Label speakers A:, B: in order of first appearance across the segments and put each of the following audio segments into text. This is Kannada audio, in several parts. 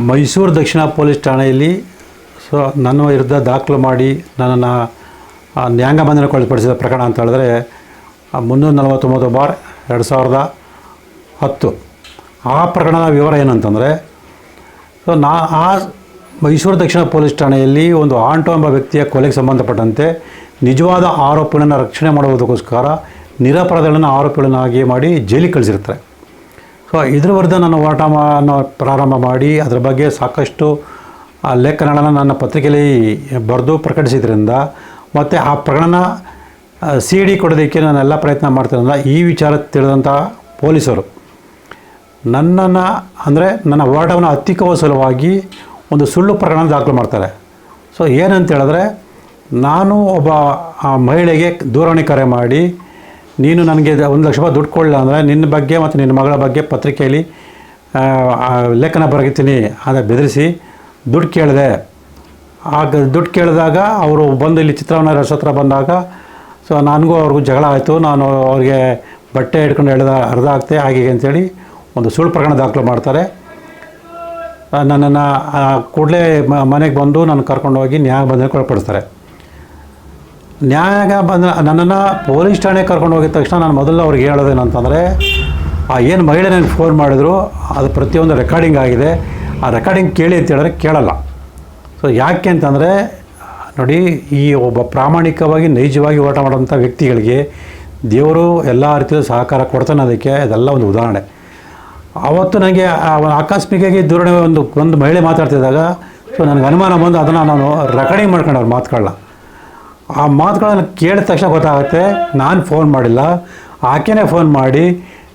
A: ಮೈಸೂರು ದಕ್ಷಿಣ ಪೊಲೀಸ್ ಠಾಣೆಯಲ್ಲಿ ಸೊ ನನ್ನ ವಿರುದ್ಧ ದಾಖಲು ಮಾಡಿ ನನ್ನನ್ನು ಆ, ಬಂಧನ ಬಂಧನಕ್ಕೊಳಪಡಿಸಿದ ಪ್ರಕರಣ ಅಂತ ಹೇಳಿದ್ರೆ ಮುನ್ನೂರ ನಲವತ್ತೊಂಬತ್ತು ಬಾರ್ ಎರಡು ಸಾವಿರದ ಹತ್ತು. ಆ ಪ್ರಕರಣದ ವಿವರ ಏನಂತಂದರೆ ಸೊ ನಾ ಆ ಮೈಸೂರು ದಕ್ಷಿಣ ಪೊಲೀಸ್ ಠಾಣೆಯಲ್ಲಿ ಒಂದು ಆಂಟೋ ಎಂಬ ವ್ಯಕ್ತಿಯ ಕೊಲೆಗೆ ಸಂಬಂಧಪಟ್ಟಂತೆ ನಿಜವಾದ ಆರೋಪಿಗಳನ್ನು ರಕ್ಷಣೆ ಮಾಡುವುದಕ್ಕೋಸ್ಕರ ನಿರಪರಾಧಗಳನ್ನು ಆರೋಪಿಗಳನ್ನಾಗಿ ಮಾಡಿ ಜೈಲಿಗೆ ಕಳಿಸಿರ್ತಾರೆ. ಸೊ ಇದ್ರ ನನ್ನ ನಾನು ಮಾ ಪ್ರಾರಂಭ ಮಾಡಿ ಅದರ ಬಗ್ಗೆ ಸಾಕಷ್ಟು, ಆ ಲೇಖನಗಳನ್ನು ನನ್ನ ಪತ್ರಿಕೆಯಲ್ಲಿ ಬರೆದು ಪ್ರಕಟಿಸಿದ್ರಿಂದ ಮತ್ತು ಆ ಪ್ರಕರಣ ಸಿ ಡಿ ಕೊಡೋದಕ್ಕೆ ನಾನೆಲ್ಲ ಪ್ರಯತ್ನ ಮಾಡ್ತಿರೋದ್ರಿಂದ ಈ ವಿಚಾರ ತಿಳಿದಂಥ ಪೊಲೀಸರು ನನ್ನನ್ನು, ಅಂದರೆ ನನ್ನ ಹೋರಾಟವನ್ನು ಹತ್ತಿಕ್ಕುವ ಸಲುವಾಗಿ ಒಂದು ಸುಳ್ಳು ಪ್ರಕರಣ ದಾಖಲು ಮಾಡ್ತಾರೆ. ಸೊ ಏನಂತ ಹೇಳಿದ್ರೆ ನಾನು ಒಬ್ಬ, ಆ ಮಹಿಳೆಗೆ ದೂರವಾಣಿ ಕರೆ ಮಾಡಿ ನೀನು ನನಗೆ ಒಂದು ಲಕ್ಷ ರೂಪಾಯಿ ದುಡ್ಡು ಕೊಡಲ್ಲ ಅಂದರೆ ನಿನ್ನ ಬಗ್ಗೆ ಮತ್ತು ನಿನ್ನ ಮಗಳ ಬಗ್ಗೆ ಪತ್ರಿಕೆಯಲ್ಲಿ ಲೇಖನ ಬರೆಗಿತೀನಿ ಅದ ಬೆದರಿಸಿ ದುಡ್ಡು ಕೇಳಿದೆ. ಆಗ ದುಡ್ಡು ಕೇಳಿದಾಗ ಅವರು ಬಂದು ಇಲ್ಲಿ ಚಿತ್ರವನ್ನ ರಸ ಹತ್ರ ಬಂದಾಗ, ಸೊ, ನನಗೂ ಅವ್ರಿಗೂ ಜಗಳ ಆಯಿತು. ನಾನು ಅವ್ರಿಗೆ ಬಟ್ಟೆ ಹಿಡ್ಕೊಂಡು ಹೇಳಿದ ಅರ್ಧ ಆಗ್ತೆ ಹಾಗೆ ಅಂತೇಳಿ ಒಂದು ಸುಳ್ಳು ಪ್ರಕರಣ ದಾಖಲು ಮಾಡ್ತಾರೆ. ನನ್ನನ್ನು ಕೂಡಲೇ ಮನೆಗೆ ಬಂದು ನಾನು ಕರ್ಕೊಂಡೋಗಿ ನ್ಯಾಯ ಬಂಧನಕ್ಕೆ ಒಳಪಡಿಸ್ತಾರೆ. ನ್ಯಾಯ ಬಂದ ನನ್ನನ್ನು ಪೊಲೀಸ್ ಠಾಣೆಗೆ ಕರ್ಕೊಂಡು ಹೋಗಿದ ತಕ್ಷಣ ನಾನು ಮೊದಲು ಅವ್ರಿಗೆ ಹೇಳೋದೇನಂತಂದರೆ, ಆ ಏನು ಮಹಿಳೆ ನನಗೆ ಫೋನ್ ಮಾಡಿದ್ರು, ಅದು ಪ್ರತಿಯೊಂದು ರೆಕಾರ್ಡಿಂಗ್ ಆಗಿದೆ, ಆ ರೆಕಾರ್ಡಿಂಗ್ ಕೇಳಿ ಅಂತ ಹೇಳಿದ್ರೆ ಕೇಳಲ್ಲ. ಸೊ ಯಾಕೆ ಅಂತಂದರೆ, ನೋಡಿ, ಈ ಒಬ್ಬ ಪ್ರಾಮಾಣಿಕವಾಗಿ ನೈಜವಾಗಿ ಓಟ ಮಾಡುವಂಥ ವ್ಯಕ್ತಿಗಳಿಗೆ ದೇವರು ಎಲ್ಲ ರೀತಿಯಲ್ಲೂ ಸಹಕಾರ ಕೊಡ್ತಾನೆ ಅದಕ್ಕೆ ಅದೆಲ್ಲ ಒಂದು ಉದಾಹರಣೆ. ಆವತ್ತು ನನಗೆ ಆಕಸ್ಮಿಕವಾಗಿ ದೂರಣೆ ಒಂದು ಒಂದು ಮಹಿಳೆ ಮಾತಾಡ್ತಿದ್ದಾಗ ಸೊ ನನಗೆ ಅನುಮಾನ ಬಂದು ಅದನ್ನು ನಾನು ರೆಕಾರ್ಡಿಂಗ್ ಮಾಡ್ಕೊಂಡು ಅವ್ರು ಮಾತುಗಳನ್ನ ಆ ಮಾತುಗಳನ್ನು ಕೇಳಿದ ತಕ್ಷಣ ಗೊತ್ತಾಗುತ್ತೆ, ನಾನು ಫೋನ್ ಮಾಡಿಲ್ಲ. ಆಕೆನೇ ಫೋನ್ ಮಾಡಿ,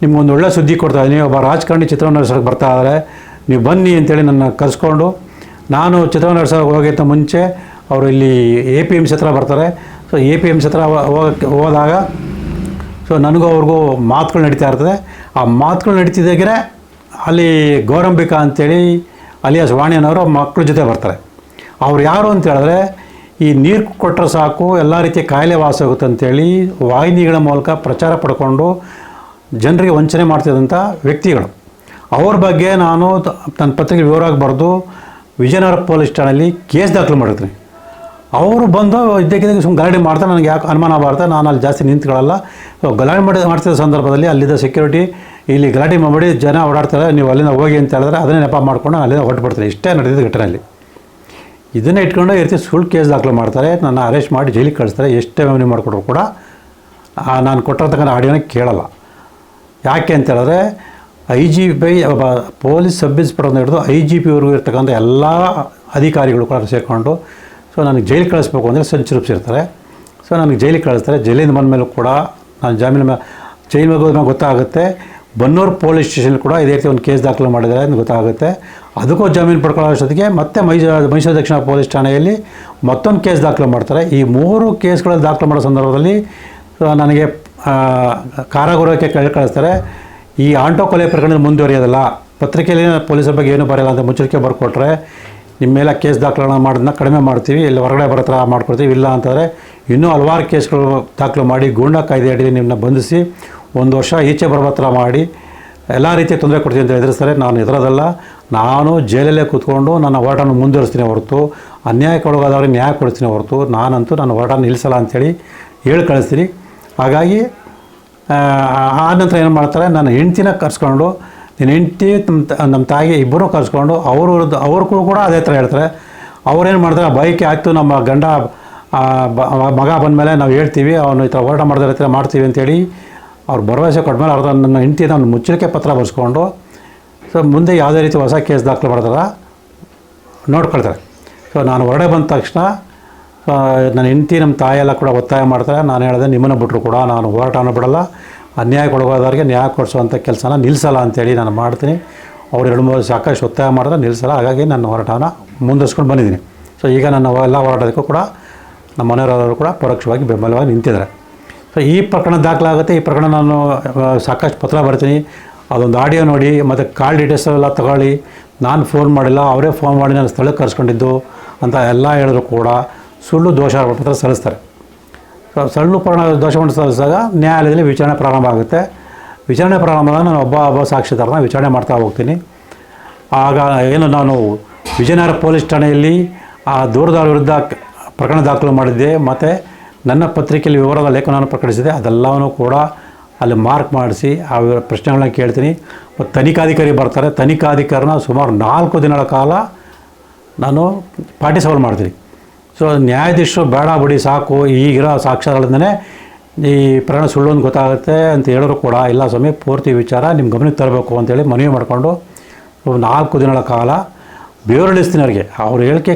A: ನಿಮ್ಗೊಂದು ಒಳ್ಳೆ ಸುದ್ದಿ ಕೊಡ್ತಾ ಇದ್ದೀನಿ. ಒಬ್ಬ ರಾಜಕಾರಣಿ ಚಿತ್ರವನ್ನು ನಡೆಸೋಕೆ ಬರ್ತಾ ಇದ್ದಾರೆ ನೀವು ಬನ್ನಿ ಅಂತೇಳಿ ನನ್ನ ಕರೆಸ್ಕೊಂಡು, ನಾನು ಚಿತ್ರವನ್ನು ನಡೆಸೋಕೆ ಹೋಗಿಂತ ಮುಂಚೆ ಅವರು ಇಲ್ಲಿ ಎ ಪಿ ಎಂ ಸಿ ಹತ್ರ ಬರ್ತಾರೆ. So A P M C ಹತ್ರ ಹೋಗಕ್ಕೆ ಹೋದಾಗ ಸೊ ನನಗೂ ಅವ್ರಿಗೂ ಮಾತುಗಳು ನಡೀತಾ ಇರ್ತದೆ. ಆ ಮಾತುಗಳು ನಡೀತಿದ್ದಾಗೆ ಅಲ್ಲಿ ಗೌರಂಬಿಕಾ ಅಂತೇಳಿ, ಅಲಿಯಾಸ್ ವಾಣಿಯನವರು ಮಕ್ಕಳ ಜೊತೆ ಬರ್ತಾರೆ. ಅವ್ರು ಯಾರು ಅಂತ ಹೇಳಿದ್ರೆ ಈ ನೀರು ಕೊಟ್ಟರೆ ಸಾಕು, ಎಲ್ಲ ರೀತಿಯ ಕಾಯಿಲೆ ವಾಸ ಆಗುತ್ತೆ ಅಂತೇಳಿ ವಾಹಿನಿಗಳ ಮೂಲಕ ಪ್ರಚಾರ ಪಡ್ಕೊಂಡು ಜನರಿಗೆ ವಂಚನೆ ಮಾಡ್ತಿದ್ದಂಥ ವ್ಯಕ್ತಿಗಳು. ಅವ್ರ ಬಗ್ಗೆ ನಾನು ನನ್ನ ಪತ್ರಿಕೆ ವಿವರವಾಗಿ ಬರೆದು ವಿಜಯನಗರ ಪೊಲೀಸ್ ಠಾಣೆಯಲ್ಲಿ ಕೇಸ್ ದಾಖಲು ಮಾಡಿರ್ತೀನಿ. ಅವರು ಬಂದು ಇದ್ದಕ್ಕಿದ್ದಂಗೆ ಸುಮ್ಮನೆ ಗಲಾಟೆ ಮಾಡ್ತಾರೆ, ನನಗೆ ಯಾಕೆ ಅನುಮಾನ ಬಾರ್ತಾ ನಾನು ಅಲ್ಲಿ ಜಾಸ್ತಿ ನಿಂತ್ಕೊಳ್ಳಲ್ಲ. ಸೊ ಗಲಾಟೆ ಮಾಡಿ, ಮಾಡ್ತಿದ್ದ ಸಂದರ್ಭದಲ್ಲಿ ಅಲ್ಲಿದ್ದ ಸೆಕ್ಯೂರಿಟಿ ಇಲ್ಲಿ ಗಲಾಟೆ ಮಾಡಿ ಜನ ಓಡಾಡ್ತಾರೆ, ನೀವು ಅಲ್ಲಿಂದ ಹೋಗಿ ಅಂತ ಹೇಳಿದ್ರೆ ಅದನ್ನೇ ನೆಪ ಮಾಡ್ಕೊಂಡು ಅಲ್ಲಿಂದ ಹೊರಟುಬಿಡ್ತೀನಿ. ಇಷ್ಟೇ ನಡೆದಿದ್ದು ಘಟನೆಯಲ್ಲಿ ಇದನ್ನೇ ಇಟ್ಕೊಂಡು ಈ ರೀತಿ ಸುಳ್ಳು ಕೇಸ್ ದಾಖಲು ಮಾಡ್ತಾರೆ. ನನ್ನ ಅರೆಸ್ಟ್ ಮಾಡಿ ಜೈಲಿಗೆ ಕಳಿಸ್ತಾರೆ. ಎಷ್ಟೇ ಮೆಮೊರಿ ಮಾಡಿಕೊಟ್ರು ಕೂಡ ನಾನು ಕೊಟ್ಟಿರ್ತಕ್ಕಂಥ ಆಡಿಯೋನ ಕೇಳಲ್ಲ. ಯಾಕೆ ಅಂತ ಹೇಳಿದ್ರೆ ಐ ಜಿ ಪಿ ಒಬ್ಬ ಪೊಲೀಸ್ ಸಬ್ ಇನ್ಸ್ಪೆಕ್ಟರ್ ಹಿಡಿದು ಐ ಜಿ ಪಿವರೆಗೂ ಇರ್ತಕ್ಕಂಥ ಎಲ್ಲ ಅಧಿಕಾರಿಗಳು ಕೂಡ ಸೇರಿಕೊಂಡು, ಸೊ ನನಗೆ ಜೈಲಿಗೆ ಕಳಿಸ್ಬೇಕು ಅಂದರೆ ಸಂಚು ರೂಪಿಸಿರ್ತಾರೆ ಸೊ ನನಗೆ ಜೈಲಿಗೆ ಕಳಿಸ್ತಾರೆ. ಜೈಲಿಂದ ಬಂದ ಮೇಲೂ ಕೂಡ ನಾನು ಜಾಮೀನು ಮೇಲೆ ಜೈಲು ಮೇಲೆ ಗೊತ್ತಾಗುತ್ತೆ. ಬನ್ನೂರು ಪೊಲೀಸ್ ಸ್ಟೇಷನ್ ಕೂಡ ಇದೇ ರೀತಿ ಒಂದು ಕೇಸ್ ದಾಖಲು ಮಾಡಿದ್ದಾರೆ ಅಂತ ಗೊತ್ತಾಗುತ್ತೆ. ಅದಕ್ಕೂ ಜಾಮೀನು ಪಡ್ಕೊಳ್ಳೋ ಅಷ್ಟೊತ್ತಿಗೆ ಮತ್ತೆ ಮೈಸೂರು ಮೈಸೂರು ದಕ್ಷಿಣ ಪೊಲೀಸ್ ಠಾಣೆಯಲ್ಲಿ ಮತ್ತೊಂದು ಕೇಸ್ ದಾಖಲು ಮಾಡ್ತಾರೆ. ಈ ಮೂರು ಕೇಸ್ಗಳಲ್ಲಿ ದಾಖಲು ಮಾಡೋ ಸಂದರ್ಭದಲ್ಲಿ ನನಗೆ ಕಾರಾಗೃಹಕ್ಕೆ ಕಳ್, ಕಳಿಸ್ತಾರೆ. ಈ ಆಂಟೋ ಕೊಲೆ ಪ್ರಕರಣ ಮುಂದುವರಿಯೋದಲ್ಲ. ಪತ್ರಿಕೆಯಲ್ಲಿ ಪೊಲೀಸರ ಬಗ್ಗೆ ಏನು ಬರೆಯಲ್ಲ ಅಂತ ಮುಚ್ಚರಿಕೆ ಬರ್ಕೊಟ್ರೆ, ನಿಮ್ಮ ಮೇಲೆ ಕೇಸ್ ದಾಖಲನ್ನ ಮಾಡೋದನ್ನ ಕಡಿಮೆ ಮಾಡ್ತೀವಿ. ಇಲ್ಲಿ ಹೊರಗಡೆ ಬರೋ ಥರ ಮಾಡ್ಕೊಡ್ತೀವಿ. ಇಲ್ಲ ಅಂತಂದರೆ ಇನ್ನೂ ಹಲವಾರು ಕೇಸ್ಗಳು ದಾಖಲು ಮಾಡಿ ಗೂಂಡಾ ಕಾಯ್ದೆ ಅಡಿಯಲ್ಲಿ ನಿಮ್ಮನ್ನ ಬಂಧಿಸಿ ಒಂದು ವರ್ಷ ಈಚೆ ಬರೋ ಥರ ಮಾಡಿ ಎಲ್ಲ ರೀತಿಯ ತೊಂದರೆ ಕೊಡ್ತೀನಿ ಅಂತ ಎದುರಿಸ್ತಾರೆ ನಾನು ಎದುರೋದಲ್ಲ. ನಾನು ಜೈಲಲ್ಲೇ ಕೂತ್ಕೊಂಡು ನನ್ನ ಹೋರಾಟನ ಮುಂದುವರಿಸ್ತೀನಿ ಹೊರತು ಅನ್ಯಾಯಕ್ಕೆ ಒಳಗಾದವ್ರಿಗೆ ನ್ಯಾಯ ಕೊಡಿಸ್ತೀನಿ ಹೊರತು ನಾನಂತೂ ನನ್ನ ಹೋರಾಟ ನಿಲ್ಲಿಸಲ್ಲ ಅಂಥೇಳಿ ಹೇಳಿ ಕಳಿಸ್ತೀನಿ. ಹಾಗಾಗಿ ಆ, ನಂತರ ಏನು ಮಾಡ್ತಾರೆ ನನ್ನ ಹೆಂಡ್ತಿನ ಕರ್ಸ್ಕೊಂಡು ನಿನ್ನ ಹೆಂಡ್ತಿ ನಮ್ಮ ತಾಯಿ ನಮ್ಮ ತಾಯಿಗೆ ಇಬ್ಬರೂ ಕರ್ಸ್ಕೊಂಡು ಅವರು ಅವ್ರಿಗೂ ಕೂಡ ಅದೇ ಥರ ಹೇಳ್ತಾರೆ. ಅವ್ರೇನು ಮಾಡ್ತಾರೆ ಬೈಕ್ ಆಯಿತು ನಮ್ಮ ಗಂಡ ಮಗ ಬಂದಮೇಲೆ ನಾವು ಹೇಳ್ತೀವಿ ಅವನು ಈ ಥರ ಹೋರಾಟ ಮಾಡಿದ್ರೆ ಮಾಡ್ತೀವಿ ಅಂತೇಳಿ ಅವ್ರು ಭರವಸೆ ಕೊಟ್ಮೇಲೆ ಅರ್ಧ ನನ್ನ ಹೆಂಡತಿ ನಾನು ಮುಚ್ಚಳಿಕೆ ಪತ್ರ ಬರೆಸ್ಕೊಂಡು, ಸೊ ಮುಂದೆ ಯಾವುದೇ ರೀತಿ ಹೊಸ ಕೇಸ್ ದಾಖಲು ಮಾಡಿದ್ರೆ ನೋಡ್ಕೊಳ್ತಾರೆ. ಸೊ ನಾನು ಹೊರಡೆ ಬಂದ ತಕ್ಷಣ ನನ್ನ ಹೆಂಡತಿ, ನಮ್ಮ ತಾಯೆಲ್ಲ ಕೂಡ ಒತ್ತಾಯ ಮಾಡ್ತಾರೆ. ನಾನು ಹೇಳಿದೆ, ನಿಮ್ಮನ್ನು ಬಿಟ್ಟರು ಕೂಡ ನಾನು ಹೋರಾಟವನ್ನು ಬಿಡಲ್ಲ ಅನ್ಯಾಯ ಕೊಡಗೋದವ್ರಿಗೆ ನ್ಯಾಯ ಕೊಡಿಸುವಂಥ ಕೆಲಸನ ನಿಲ್ಲಿಸಲ್ಲ ಅಂತೇಳಿ ನಾನು ಮಾಡ್ತೀನಿ. ಅವ್ರು ಎರಡು ಮೂರು ಸಾಕಷ್ಟು ಒತ್ತಾಯ ಮಾಡಿದ್ರೆ ನಿಲ್ಲಿಸಲ್ಲ. ಹಾಗಾಗಿ ನನ್ನ ಹೋರಾಟನ ಮುಂದುವರ್ಸ್ಕೊಂಡು ಬಂದಿದ್ದೀನಿ. ಸೊ ಈಗ ನನ್ನ ಎಲ್ಲ ಹೋರಾಟದಕ್ಕೂ ಕೂಡ ನಮ್ಮ ಮನೆಯವರವರು ಕೂಡ ಪರೋಕ್ಷವಾಗಿ ಬೆಂಬಲವಾಗಿ ನಿಂತಿದ್ದಾರೆ. ಸೊ ಈ ಪ್ರಕರಣ ದಾಖಲಾಗುತ್ತೆ. ಈ ಪ್ರಕರಣ ನಾನು ಸಾಕಷ್ಟು ಪತ್ರ ಬರ್ತೀನಿ. ಅದೊಂದು ಆಡಿಯೋ ನೋಡಿ, ಮತ್ತು ಕಾಲ್ ಡೀಟೇಲ್ಸ್ ಎಲ್ಲ ತಗೊಳ್ಳಿ. ನಾನು ಫೋನ್ ಮಾಡಿಲ್ಲ, ಅವರೇ ಫೋನ್ ಮಾಡಿ ನಾನು ಸ್ಥಳಕ್ಕೆ ಕರ್ಸ್ಕೊಂಡಿದ್ದು ಅಂತ ಎಲ್ಲ ಹೇಳಿದ್ರು ಕೂಡ ಸುಳ್ಳು ದೋಷ ಪತ್ರ ಸಲ್ಲಿಸ್ತಾರೆ. ಸಳ್ಳು ಪ್ರಕರಣ ದೋಷವನ್ನು ಸಲ್ಲಿಸಿದಾಗ ನ್ಯಾಯಾಲಯದಲ್ಲಿ ವಿಚಾರಣೆ ಪ್ರಾರಂಭ ಆಗುತ್ತೆ. ವಿಚಾರಣೆ ಪ್ರಾರಂಭ ಆದಾಗ ನಾನು ಒಬ್ಬ ಒಬ್ಬ ಸಾಕ್ಷಿದಾರನ ವಿಚಾರಣೆ ಮಾಡ್ತಾ ಹೋಗ್ತೀನಿ. ಆಗ ಏನು ನಾನು ವಿಜಯನಗರ ಪೊಲೀಸ್ ಠಾಣೆಯಲ್ಲಿ, ಆ, ದೂರದಾರ ವಿರುದ್ಧ ಪ್ರಕರಣ ದಾಖಲು ಮಾಡಿದ್ದೆ. ಮತ್ತು ನನ್ನ ಪತ್ರಿಕೆಯಲ್ಲಿ ವಿವರದ ಲೇಖನವನ್ನು ಪ್ರಕಟಿಸಿದೆ, ಅದೆಲ್ಲವನ್ನೂ ಕೂಡ ಅಲ್ಲಿ ಮಾರ್ಕ್ ಮಾಡಿಸಿ ಆ ಪ್ರಶ್ನೆಗಳನ್ನ ಕೇಳ್ತೀನಿ. ಮತ್ತು ತನಿಖಾಧಿಕಾರಿ ಬರ್ತಾರೆ. ತನಿಖಾಧಿಕಾರನ ಸುಮಾರು ನಾಲ್ಕು ದಿನಗಳ ಕಾಲ ನಾನು ಪಾರ್ಟಿಸಿಪೇಟ್ ಮಾಡ್ತೀನಿ. ಸೊ, ನ್ಯಾಯಾಧೀಶರು ಬೇಡ ಬಿಡಿ, ಸಾಕು, ಈಗಿರೋ ಸಾಕ್ಷ್ಯಗಳಿಂದನೇ ಈ ಪ್ರಯಾಣ ಸುಳ್ಳು ಅಂತ ಗೊತ್ತಾಗುತ್ತೆ ಅಂತ ಹೇಳಿದ್ರು ಕೂಡ ಇಲ್ಲ ಸ್ವಾಮಿ, ಪೂರ್ತಿ ವಿಚಾರ ನಿಮ್ಮ ಗಮನಕ್ಕೆ ತರಬೇಕು ಅಂತೇಳಿ ಮನವಿ ಮಾಡಿಕೊಂಡು ನಾಲ್ಕು ದಿನಗಳ ಕಾಲ ಬೇವರಳಿಸ್ತೀನಿ ಅವ್ರಿಗೆ ಅವ್ರು ಹೇಳಿಕೆ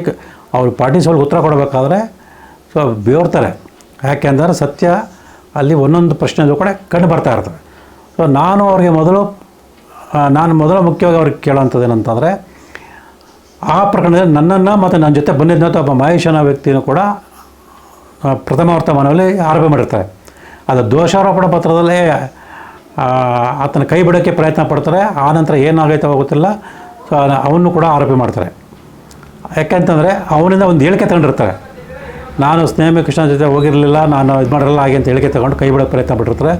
A: ಅವ್ರು ಪಾರ್ಟಿಸಿಪೇಟ್ ಉತ್ತರ ಕೊಡಬೇಕಾದ್ರೆ ಸೊ ಬೇರ್ತಾರೆ ಯಾಕೆಂದರೆ ಸತ್ಯ ಅಲ್ಲಿ ಒಂದೊಂದು ಪ್ರಶ್ನೆಯಲ್ಲೂ ಕೂಡ ಕಂಡು ಬರ್ತಾ ಇರ್ತದೆ. ಸೊ ನಾನು ಅವ್ರಿಗೆ ಮೊದಲು ನಾನು ಮೊದಲು ಮುಖ್ಯವಾಗಿ ಅವ್ರಿಗೆ ಕೇಳೋವಂಥದ್ದು ಏನಂತಂದರೆ, ಆ ಪ್ರಕರಣದಲ್ಲಿ ನನ್ನನ್ನು ಮತ್ತು ನನ್ನ ಜೊತೆ ಬಂದಿದ್ದಂಥ ಒಬ್ಬ ಮಹೇಶನ ವ್ಯಕ್ತಿಯೂ ಕೂಡ ಪ್ರಥಮ ವರ್ತಮಾನದಲ್ಲಿ ಆರೋಪ ಮಾಡಿರ್ತಾರೆ. ಅದು ದೋಷಾರೋಪಣ ಪತ್ರದಲ್ಲಿ ಆತನ ಕೈ ಬಿಡೋಕ್ಕೆ ಪ್ರಯತ್ನ ಪಡ್ತಾರೆ, ಆ ನಂತರ ಏನಾಗೈತೋ ಗೊತ್ತಿಲ್ಲ. ಸೊ ಅವನು ಕೂಡ ಆರೋಪ ಮಾಡ್ತಾರೆ. ಯಾಕೆಂತಂದರೆ, ಅವನಿಂದ ಒಂದು ಹೇಳಿಕೆ ತಗೊಂಡಿರ್ತಾರೆ ನಾನು ಸ್ನೇಹ ಕೃಷ್ಣ ಜೊತೆ ಹೋಗಿರಲಿಲ್ಲ, ನಾನು ಇದು ಮಾಡಿರಲ್ಲ ಹಾಗೆ ಅಂತ ಹೇಳಿಕೆ ತಗೊಂಡು ಕೈ ಬಿಡೋ ಪ್ರಯತ್ನ ಪಟ್ಟಿರ್ತಾರೆ.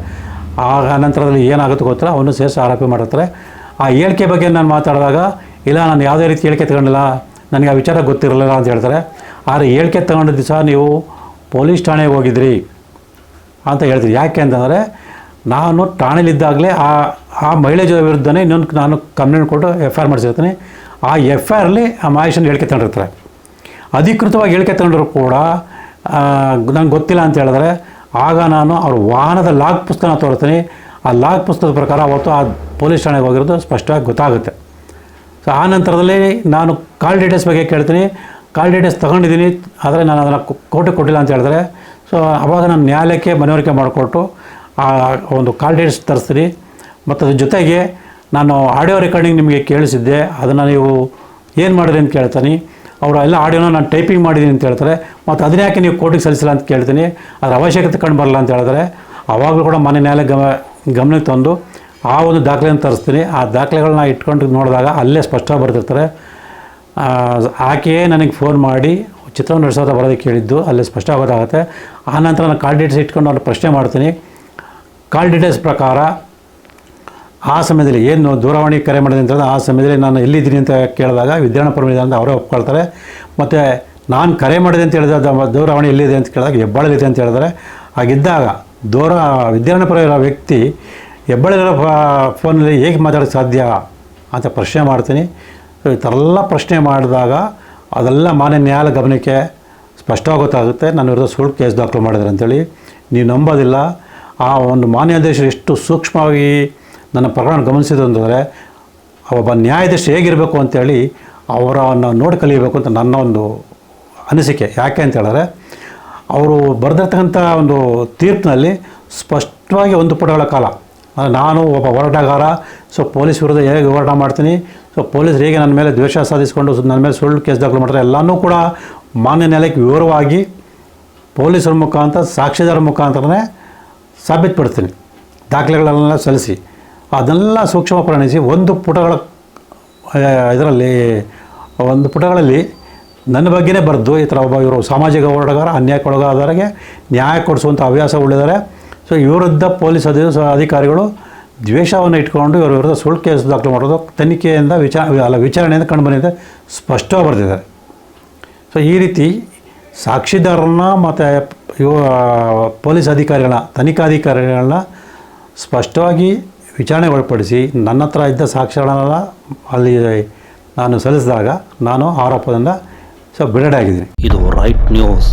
A: ಆಗ ನಂತರದಲ್ಲಿ ಏನಾಗುತ್ತೆ ಗೊತ್ತಿಲ್ಲ, ಅವನು ಸೇರಿಸಿ ಆರೋಪಿ ಮಾಡಿರ್ತಾರೆ. ಆ ಹೇಳಿಕೆ ಬಗ್ಗೆ ನಾನು ಮಾತಾಡಿದಾಗ, ಇಲ್ಲ, ನಾನು ಯಾವುದೇ ರೀತಿ ಹೇಳಿಕೆ ತಗೊಂಡಿಲ್ಲ, ನನಗೆ ಆ ವಿಚಾರ ಗೊತ್ತಿರಲಿಲ್ಲ ಅಂತ ಹೇಳ್ತಾರೆ. ಆದರೆ ಹೇಳಿಕೆ ತಗೊಂಡ ದಿವಸ ನೀವು ಪೊಲೀಸ್ ಠಾಣೆಗೆ ಹೋಗಿದ್ರಿ ಅಂತ ಹೇಳ್ತೀವಿ ಯಾಕೆ ಅಂತಂದರೆ, ನಾನು ಠಾಣೆಲಿದ್ದಾಗಲೇ ಆ ಆ ಮಹಿಳೆ ಜೊತೆ ವಿರುದ್ಧನೇ ಇನ್ನೊಂದು ನಾನು ಕಂಪ್ಲೇಂಟ್ ಕೊಟ್ಟು ಎಫ್ ಐ ಆರ್ ಮಾಡಿಸಿರ್ತೀನಿ. ಆ ಎಫ್ ಐ ಆರಲ್ಲಿ ಆ ಮಹೇಶನ ಹೇಳಿಕೆ ತಗೊಂಡಿರ್ತಾರೆ. ಅಧಿಕೃತವಾಗಿ ಹೇಳಿಕೆ ತಗೊಂಡ್ರು ಕೂಡ ನಂಗೆ ಗೊತ್ತಿಲ್ಲ ಅಂತ ಹೇಳಿದ್ರೆ, ಆಗ ನಾನು ಅವ್ರ ವಾಹನದ ಲಾಗ್ ಪುಸ್ತಕನ ತೋರಿಸ್ತೀನಿ. ಆ ಲಾಗ್ ಪುಸ್ತಕದ ಪ್ರಕಾರ ಅವತ್ತು ಆ ಪೊಲೀಸ್ ಠಾಣೆಗೆ ಹೋಗಿರೋದು ಸ್ಪಷ್ಟವಾಗಿ ಗೊತ್ತಾಗುತ್ತೆ. ಸೊ ಆ ನಂತರದಲ್ಲಿ ನಾನು ಕಾಲ್ ಡೀಟೇಲ್ಸ್ ಬಗ್ಗೆ ಕೇಳ್ತೀನಿ. ಕಾಲ್ ಡೀಟೇಲ್ಸ್ ತೊಗೊಂಡಿದ್ದೀನಿ, ಆದರೆ ನಾನು ಅದನ್ನು ಕೋರ್ಟಿಗೆ ಕೊಟ್ಟಿಲ್ಲ ಅಂತ ಹೇಳಿದ್ರೆ, ಸೊ ಆವಾಗ ನಾನು ನ್ಯಾಯಾಲಯಕ್ಕೆ ಮನವರಿಕೆ ಮಾಡಿಕೊಟ್ಟು, ಆ, ಒಂದು ಕಾಲ್ ಡೀಟೇಲ್ಸ್ ತರಿಸ್ತೀನಿ. ಮತ್ತು ಅದ್ರ ಜೊತೆಗೆ ನಾನು ಆಡಿಯೋ ರೆಕಾರ್ಡಿಂಗ್ ನಿಮಗೆ ಕೇಳಿಸಿದ್ದೆ. ಅದನ್ನು ನೀವು ಏನು ಮಾಡಿದ್ರಿ ಅಂತ ಕೇಳ್ತೀನಿ. ಅವರು ಎಲ್ಲ ಆಡಿಯೋನ ನಾನು ಟೈಪಿಂಗ್ ಮಾಡಿದ್ದೀನಿ ಅಂತ ಹೇಳ್ತಾರೆ. ಮತ್ತು ಅದನ್ನ ಯಾಕೆ ನೀವು ಕೋರ್ಟಿಗೆ ಸಲ್ಲಿಸಿಲ್ಲ ಅಂತ ಕೇಳ್ತೀನಿ. ಅದರ ಅವಶ್ಯಕತೆ ಕಂಡು ಬರಲ್ಲ ಅಂತ ಹೇಳಿದ್ರೆ ಆವಾಗಲೂ ಕೂಡ ಮನೆ ನ್ಯಾಯಾಲಯ ಗಮ, ಗಮನಕ್ಕೆ ತಂದು ಆ ಒಂದು ದಾಖಲೆಯನ್ನು ತರಿಸ್ತೀನಿ. ಆ ದಾಖಲೆಗಳನ್ನ ಇಟ್ಕೊಂಡು ನೋಡಿದಾಗ ಅಲ್ಲೇ ಸ್ಪಷ್ಟವಾಗಿ ಬರ್ತಿರ್ತಾರೆ ಆಕೆಯೇ ನನಗೆ ಫೋನ್ ಮಾಡಿ ಚಿತ್ರವನ್ನು ನಡೆಸೋದ ಬರೋದಕ್ಕೆ ಕೇಳಿದ್ದು. ಅಲ್ಲೇ ಸ್ಪಷ್ಟ ಆಗೋದಾಗುತ್ತೆ ಆ ನಂತರ ನಾನು ಕಾಲ್ ಡೀಟೇಲ್ಸ್ ಇಟ್ಕೊಂಡು ಅವ್ರನ್ನ ಪ್ರಶ್ನೆ ಮಾಡ್ತೀನಿ. ಕಾಲ್ ಡೀಟೇಲ್ಸ್ ಪ್ರಕಾರ ಆ ಸಮಯದಲ್ಲಿ ಏನು ದೂರವಾಣಿ ಕರೆ ಮಾಡಿದೆ ಅಂತ ಹೇಳಿದ್ರೆ ಆ ಸಮಯದಲ್ಲಿ ನಾನು ಎಲ್ಲಿದ್ದೀನಿ ಅಂತ ಕೇಳಿದಾಗ ವಿದ್ಯಾರಣ್ಯ ಪರಮಿದೆ ಅಂತ ಅವರೇ ಒಪ್ಕೊಳ್ತಾರೆ. ಮತ್ತು ನಾನು ಕರೆ ಮಾಡಿದೆ ಅಂತ ಹೇಳಿದ ದೂರವಾಣಿ ಎಲ್ಲಿದೆ ಅಂತ ಕೇಳಿದಾಗ ಹೆಬ್ಬಾಳಲ್ಲಿದೆ ಅಂತ ಹೇಳಿದ್ರೆ ಹಾಗಿದ್ದಾಗ ದೂರ ವಿದ್ಯಾರಣ್ಯಪುರ ಇರೋ ವ್ಯಕ್ತಿ ಹೆಬ್ಬಾಳಿರೋ ಫೋನಲ್ಲಿ ಹೇಗೆ ಮಾತಾಡೋಕ್ಕೆ ಸಾಧ್ಯ? ಅಂತ ಪ್ರಶ್ನೆ ಮಾಡ್ತೀನಿ. ಈ ಥರ ಎಲ್ಲ ಪ್ರಶ್ನೆ ಮಾಡಿದಾಗ ಅದೆಲ್ಲ ಮಾನ್ಯ ನ್ಯಾಯಾಲಯ ಗಮನಕ್ಕೆ ಸ್ಪಷ್ಟವಾಗುತ್ತಾಗುತ್ತೆ ನನ್ನ ವಿರುದ್ಧ ಸುಳ್ಳು ಕೇಸ್ ದಾಖಲು ಮಾಡಿದ್ರೆ ಅಂತೇಳಿ. ನೀವು ನಂಬೋದಿಲ್ಲ. ಆ ಒಂದು ಮಾನ್ಯಾದೇಶ ಎಷ್ಟು ಸೂಕ್ಷ್ಮವಾಗಿ ನನ್ನ ಪ್ರಕರಣ ಗಮನಿಸಿದ್ರು ಅಂತಂದರೆ, ಒಬ್ಬ ನ್ಯಾಯಾಧೀಶ ಹೇಗಿರಬೇಕು ಅಂತೇಳಿ ಅವರನ್ನು ನೋಡಿ ಕಲಿಯಬೇಕು ಅಂತ ನನ್ನ ಒಂದು ಅನಿಸಿಕೆ. ಯಾಕೆ ಅಂತ ಹೇಳಿದ್ರೆ, ಅವರು ಬರೆದಿರ್ತಕ್ಕಂಥ ಒಂದು ತೀರ್ಪಿನಲ್ಲಿ ಸ್ಪಷ್ಟವಾಗಿ ಒಂದು ಪುಟಗಳ ಕಾಲ. ನಾನು ಒಬ್ಬ ಹೋರಾಟಗಾರ, ಸೊ ಪೊಲೀಸ್ ವಿರುದ್ಧ ಹೇಗೆ ಹೋರಾಟ ಮಾಡ್ತೀನಿ, ಸೊ ಪೊಲೀಸರು ಹೇಗೆ ನನ್ನ ಮೇಲೆ ದ್ವೇಷ ಸಾಧಿಸಿಕೊಂಡು ನನ್ನ ಮೇಲೆ ಸುಳ್ಳು ಕೇಸ್ ದಾಖಲು ಮಾಡ್ತಾರೆ, ಎಲ್ಲನೂ ಕೂಡ ಮಾನ್ಯ ನ್ಯಾಯಾಲಯಕ್ಕೆ ವಿವರವಾಗಿ ಪೊಲೀಸರ ಮುಖಾಂತರ ಸಾಕ್ಷಿದಾರ ಮುಖಾಂತರನೇ ಸಾಬೀತುಪಡಿಸ್ತೀನಿ. ದಾಖಲೆಗಳನ್ನೆಲ್ಲ ಸಲ್ಲಿಸಿ. ಅದನ್ನೆಲ್ಲ ಸೂಕ್ಷ್ಮ ಪರಿಣಿಸಿ ಒಂದು ಪುಟಗಳ ಇದರಲ್ಲಿ, ಒಂದು ಪುಟಗಳಲ್ಲಿ ನನ್ನ ಬಗ್ಗೆನೇ ಬರೆದು, ಈ ಥರ ಒಬ್ಬ ಇವರು ಸಾಮಾಜಿಕ ಹೋರಾಟಗಾರ, ಅನ್ಯಾಯಕ್ಕೊಳಗಾದವರಿಗೆ ನ್ಯಾಯ ಕೊಡಿಸುವಂಥ ಹವ್ಯಾಸ ಉಳಿದರೆ, ಸೊ ಇವರದ್ದ ಪೊಲೀಸ್ ಅಧಿ ಅಧಿಕಾರಿಗಳು ದ್ವೇಷವನ್ನು ಇಟ್ಕೊಂಡು ಇವರ ವಿರುದ್ಧ ಸುಳ್ಳು ಕೇಸ್ ದಾಖಲು ಮಾಡೋದು ತನಿಖೆಯಿಂದ ವಿಚಾರ ಅಲ್ಲ, ವಿಚಾರಣೆಯಿಂದ ಕಂಡು ಬಂದಿದೆ, ಸ್ಪಷ್ಟವಾಗಿ ಬರೆದಿದ್ದಾರೆ. ಸೊ ಈ ರೀತಿ ಸಾಕ್ಷಿದಾರರನ್ನ ಮತ್ತು ಇವ ಪೊಲೀಸ್ ಅಧಿಕಾರಿಗಳನ್ನ ತನಿಖಾಧಿಕಾರಿಗಳನ್ನ ಸ್ಪಷ್ಟವಾಗಿ ವಿಚಾರಣೆ ಒಳಪಡಿಸಿ ನನ್ನ ಹತ್ರ ಇದ್ದ ಸಾಕ್ಷ್ಯಗಳನ್ನೆಲ್ಲ ಅಲ್ಲಿ ನಾನು ಸಲ್ಲಿಸಿದಾಗ ನಾನು ಆರೋಪದಿಂದ ಸೊ ಬಿಡುಗಡೆ ಆಗಿದ್ದೀನಿ
B: ಇದು ರೈಟ್ ನ್ಯೂಸ್